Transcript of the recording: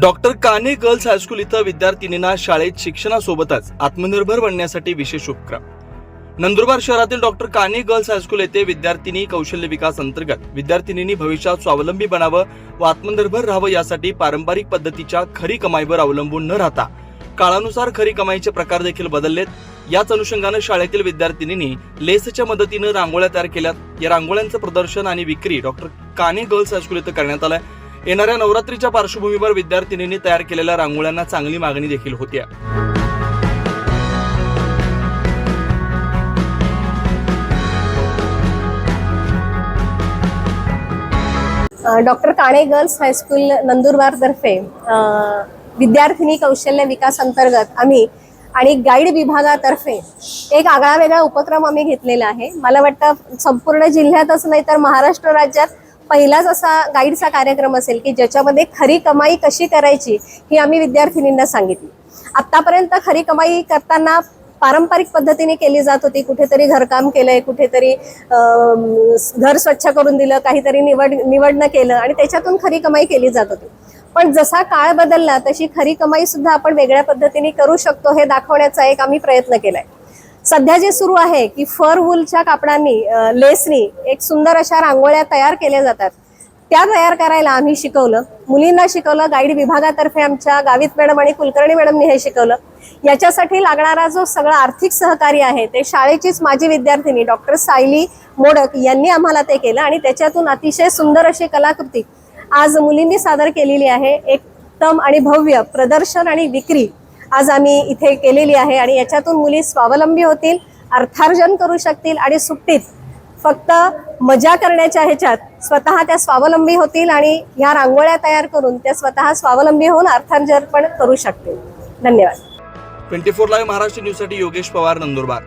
Doctor काने girls high school इथं विद्यार्थिनींना शाळेत शिक्षणासोबतच आत्मनिर्भर बनण्यासाठी विशेष उपक्रम. नंदुरबार शहरातील डॉक्टर काने गर्ल्स हायस्कूल येथे विद्यार्थिनी कौशल्य विकास अंतर्गत विद्यार्थिनींनी भविष्यात स्वावलंबी बनावं व आत्मनिर्भर राहावं यासाठी पारंपरिक पद्धतीच्या खरी कमाईवर अवलंबून न राहता काळानुसार खरी कमाईचे प्रकार देखील बदललेत. याच अनुषंगानं शाळेतील विद्यार्थिनींनी लेसच्या मदतीनं रांगोळ्या तयार केल्यात. या रांगोळ्यांचं प्रदर्शन आणि विक्री डॉक्टर काने गर्ल्स हायस्कूल इथं करण्यात आलंय. येणाऱ्या नवरात्रीच्या पार्श्वभूमीवर विद्यार्थिनींनी तयार केलेल्या रांगोळ्यांना चांगली मागणी देखील होती. Doctor Kane girls high school नंदुरबारतर्फे तर्फे विद्यार्थिनी कौशल्य विकास अंतर्गत आम्ही आणि गाईड विभागातर्फे एक आगळा वेगळा उपक्रम आम्ही घेतलेला आहे. मला वाटतं संपूर्ण जिल्ह्यातच नाही तर महाराष्ट्र राज्यात पहिलाच असा गाईडचा कार्यक्रम असेल की ज्याच्यामध्ये खरी कमाई कशी करायची ही आम्ही विद्यार्थिनींना सांगितली. आत्तापर्यंत खरी कमाई करताना पारंपरिक पद्धतीने केली जात होती. कुठेतरी घरकाम केलंय कुठेतरी घर स्वच्छ करून दिलं काहीतरी निवड निवडणं केलं आणि त्याच्यातून खरी कमाई केली जात होती. पण जसा काळ बदलला तशी खरी कमाई सुद्धा आपण वेगळ्या पद्धतीने करू शकतो हे दाखवण्याचा एक आम्ही प्रयत्न केलाय. सध्या जे सुरू आहे की फर वूलच्या कापडांनी लेसनी एक सुंदर अशा रांगोळ्या तयार केल्या जातात. त्या तयार करायला आम्ही शिकवलं. मुलींना शिकवलं गाईड विभागातर्फे आमच्या गावित मॅडम आणि कुलकर्णी मॅडमनी हे शिकवलं. याच्यासाठी लागणारा जो सगळा आर्थिक सहकार्य आहे ते शाळेचीच माझी विद्यार्थिनी डॉक्टर सायली मोडक यांनी आम्हाला ते केलं आणि त्याच्यातून अतिशय सुंदर अशी कलाकृती आज मुलींनी सादर केलेली आहे. एकदम आणि भव्य प्रदर्शन आणि विक्री आज आम्ही इथे केलेली आहे आणि याच्यातून मुली स्वावलंबी होतील अर्थार्जन करू शकतील आणि सुट्टीत फक्त मजा करण्याच्या ह्याच्यात स्वतः त्या स्वावलंबी होतील आणि ह्या रांगोळ्या तयार करून त्या स्वतः स्वावलंबी होऊन अर्थार्जन पण करू शकतील. धन्यवाद. ट्वेंटी फोर लाईव्ह महाराष्ट्र न्यूजसाठी योगेश पवार नंदुरबार.